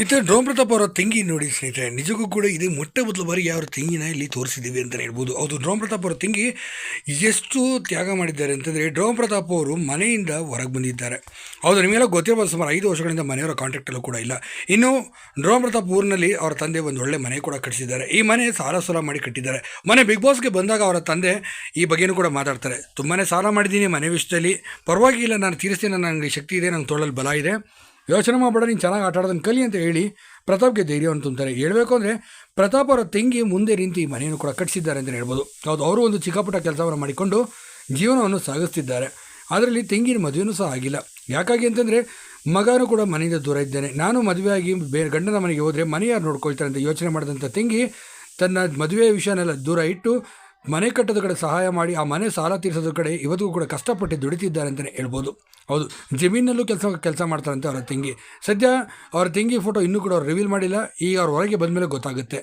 ಇತ್ತ ಡ್ರೋನ್ ಪ್ರತಾಪ್ ಅವರ ತಂಗಿ ನೋಡಿ ಸ್ನೇಹಿತರೆ, ನಿಜಕ್ಕೂ ಕೂಡ ಇದು ಮೊಟ್ಟ ಮೊದಲ ಬಾರಿ ಅವರ ತೆಂಗಿನ ಇಲ್ಲಿ ತೋರಿಸಿದ್ದೀವಿ ಅಂತಲೇ ಹೇಳ್ಬೋದು. ಹೌದು, ಡ್ರೋನ್ ಪ್ರತಾಪ್ ಅವರ ತೆಂಗಿ ಎಷ್ಟು ತ್ಯಾಗ ಮಾಡಿದ್ದಾರೆ ಅಂತಂದರೆ ಡ್ರೋಮ್ ಪ್ರತಾಪ್ ಅವರು ಮನೆಯಿಂದ ಹೊರಗೆ ಬಂದಿದ್ದಾರೆ. ಹೌದು, ನಿಮಗೆಲ್ಲ ಗೊತ್ತಿರಬಹುದು, ಸುಮಾರು ಐದು ವರ್ಷಗಳಿಂದ ಮನೆಯವರ ಕಾಂಟ್ಯಾಕ್ಟಲ್ಲೂ ಕೂಡ ಇಲ್ಲ. ಇನ್ನು ಡೋಮ್ ಪ್ರತಾಪ್ ಊರಿನಲ್ಲಿ ಅವರ ತಂದೆ ಒಂದು ಒಳ್ಳೆ ಮನೆ ಕೂಡ ಕಟ್ಟಿಸಿದ್ದಾರೆ. ಈ ಮನೆ ಸಾಲ ಸಾಲ ಮಾಡಿ ಕಟ್ಟಿದ್ದಾರೆ. ಮನೆ ಬಿಗ್ ಬಾಸ್ಗೆ ಬಂದಾಗ ಅವರ ತಂದೆ ಈ ಬಗ್ಗೆನೂ ಕೂಡ ಮಾತಾಡ್ತಾರೆ. ತುಂಬಾ ಸಾಲ ಮಾಡಿದ್ದೀನಿ ಮನೆ ವಿಷಯದಲ್ಲಿ. ಪರವಾಗಿಲ್ಲ, ನಾನು ತೀರಿಸ್ತೀನಿ ನನಗೆ ಶಕ್ತಿ ಇದೆ ನಂಗೆ ತೊಳಲು ಬಲ ಇದೆ. ಯೋಚನೆ ಮಾಡಬೇಡ, ನೀನು ಚೆನ್ನಾಗಿ ಆಟ ಆಡೋದನ್ನು ಕಲಿ ಅಂತ ಹೇಳಿ ಪ್ರತಾಪ್ಗೆ ಧೈರ್ಯವನ್ನು ತುಂಬ್ತಾರೆ ಹೇಳಬೇಕು ಅಂದರೆ ಪ್ರತಾಪ್ ಅವರ ತಂಗಿ ಮುಂದೆ ನಿಂತು ಈ ಮನೆಯನ್ನು ಕೂಡ ಕಟ್ಟಿಸಿದ್ದಾರೆ ಅಂತಲೇ ಹೇಳ್ಬೋದು. ಹೌದು, ಅವರು ಒಂದು ಚಿಕ್ಕಪುಟ್ಟ ಕೆಲಸವನ್ನು ಮಾಡಿಕೊಂಡು ಜೀವನವನ್ನು ಸಾಗಿಸ್ತಿದ್ದಾರೆ. ಅದರಲ್ಲಿ ತೆಂಗಿನ ಮದುವೆನೂ ಸಹ ಆಗಿಲ್ಲ. ಯಾಕಾಗಿ ಅಂತಂದರೆ ಮಗನೂ ಕೂಡ ಮನೆಯಿಂದ ದೂರ ಇದ್ದೇನೆ. ನಾನು ಮದುವೆಯಾಗಿ ಬೇರೆ ಗಂಡನ ಮನೆಗೆ ಹೋದರೆ ಮನೆ ಯಾರು ನೋಡ್ಕೊಳ್ತಾರೆ ಅಂತ ಯೋಚನೆ ಮಾಡಿದಂಥ ತಂಗಿ ತನ್ನ ಮದುವೆಯ ವಿಷಯನೆಲ್ಲ ದೂರ ಇಟ್ಟು ಮನೆ ಕಟ್ಟೋದ ಕಡೆ ಸಹಾಯ ಮಾಡಿ, ಆ ಮನೆ ಸಾಲ ತೀರಿಸೋದ್ರ ಕಡೆ ಇವತ್ತಿಗೂ ಕೂಡ ಕಷ್ಟಪಟ್ಟು ದುಡಿತಿದ್ದಾರೆ ಅಂತಲೇ ಹೇಳ್ಬೋದು. ಹೌದು, ಜಮೀನಲ್ಲೂ ಕೆಲಸ ಕೆಲಸ ಮಾಡ್ತಾರಂತೆ ಅವರ ತಂಗಿ. ಸದ್ಯ ಅವರ ತಂಗಿ ಫೋಟೋ ಇನ್ನೂ ಕೂಡ ಅವ್ರು ರಿವೀಲ್ ಮಾಡಿಲ್ಲ. ಈಗ ಅವ್ರ ಹೊರಗೆ ಬಂದಮೇಲೆ ಗೊತ್ತಾಗುತ್ತೆ.